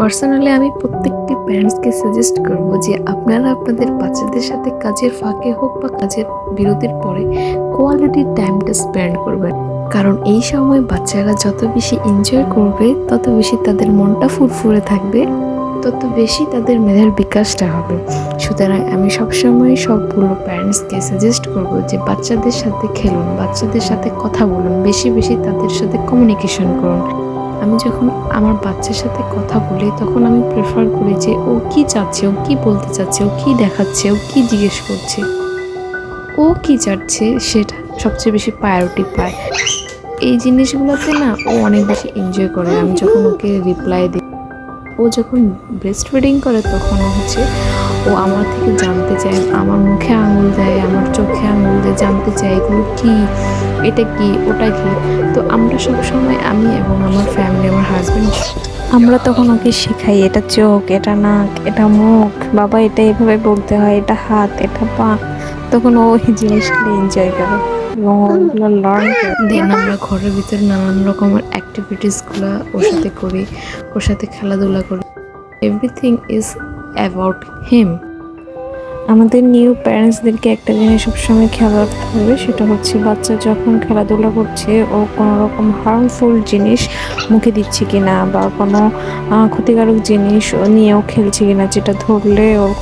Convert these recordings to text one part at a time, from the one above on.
Personally আমি প্রত্যেকটি প্যারেন্টসকে suggest করব যে আপনারা আপনাদের বাচ্চাদের সাথে কাজের ফাঁকে হোক বা কাজের বিরতির পরে কোয়ালিটি টাইমটা স্পেন্ড করবেন। কারণ এই সময় বাচ্চারা যত বেশি এনজয় করবে, তত বেশি তাদের মনটা ফুরফুরে থাকবে, তত বেশি তাদের মেধার বিকাশটা হবে। সুতরাং আমি সবসময় সবগুলো প্যারেন্টসকে সাজেস্ট করব যে বাচ্চাদের সাথে খেলুন, বাচ্চাদের সাথে কথা বলুন, বেশি বেশি তাদের সাথে কমিউনিকেশন করুন। আমি যখন আমার বাচ্চার সাথে কথা বলি, তখন আমি প্রেফার করি যে ও কি চাচ্ছে, ও কি বলতে চাচ্ছে, ও কি দেখাচ্ছে, ও কি জিজ্ঞেস করছে। ও কি চাচ্ছে, সেটা সবচেয়ে বেশি প্রায়োরিটি পায়। এই জিনিসগুলোতে না ও অনেক বেশি এনজয় করে। আমি যখন ওকে রিপ্লাই দিই, ও যখন ব্রেস্ট ফিডিং করে, তখন হচ্ছে ও আমার থেকে জানতে চায়, আমার মুখে আঙুল দেয়, আমার চোখে আঙুল দেয়, জানতে চায় এগুলো কী, এটা কি, ওটা কি। তো আমরা সব সময় আমি এবং আমার ফ্যামিলি আমার হাজব্যান্ড আমরা তখন ওকে শেখাই, এটা চোখ, এটা নাক, এটা মুখ, বাবা এটা এভাবে বলতে হয়, এটা হাত, এটা পা। তখন ও এই জিনিসগুলো এনজয় করে এবং ওগুলো দেন আমরা ঘরের ভিতরে নানান রকমের অ্যাক্টিভিটিসগুলো ওর সাথে করি, ওর সাথে খেলাধুলা করি। এভরিথিং ইজ অ্যাবাউট হিম আমাদের নিউ প্যারেন্টসদেরকে একটা জিনিস সবসময় খেয়াল রাখতে হবে, সেটা হচ্ছে বাচ্চা যখন খেলাধুলা করছে, ও কোনো রকম হার্মফুল জিনিস মুখে দিচ্ছে কি না বা কোনো ক্ষতিকারক জিনিস নিয়েও খেলছে কি না যেটা ধরলে ওর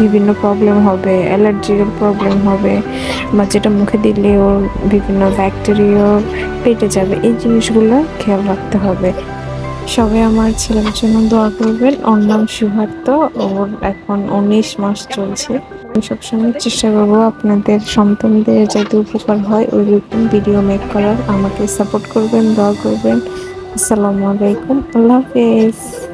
বিভিন্ন প্রবলেম হবে অ্যালার্জির প্রবলেম হবে, বা যেটা মুখে দিলে ওর বিভিন্ন ব্যাকটেরিয়া পেটে যাবে, এই জিনিসগুলো খেয়াল রাখতে হবে। সবাই আমার ছেলের জন্য দোয়া করবেন। ওর নাম সুভার্ত ওর এখন উনিশ মাস চলছে। আমি সবসময় চেষ্টা করব আপনাদের, সন্তানদের যাতে উপকার হয় ওই রকম ভিডিও মেক করার। আমাকে সাপোর্ট করবেন, দোয়া করবেন। আসসালামু আলাইকুম। আল্লাহ হাফেজ।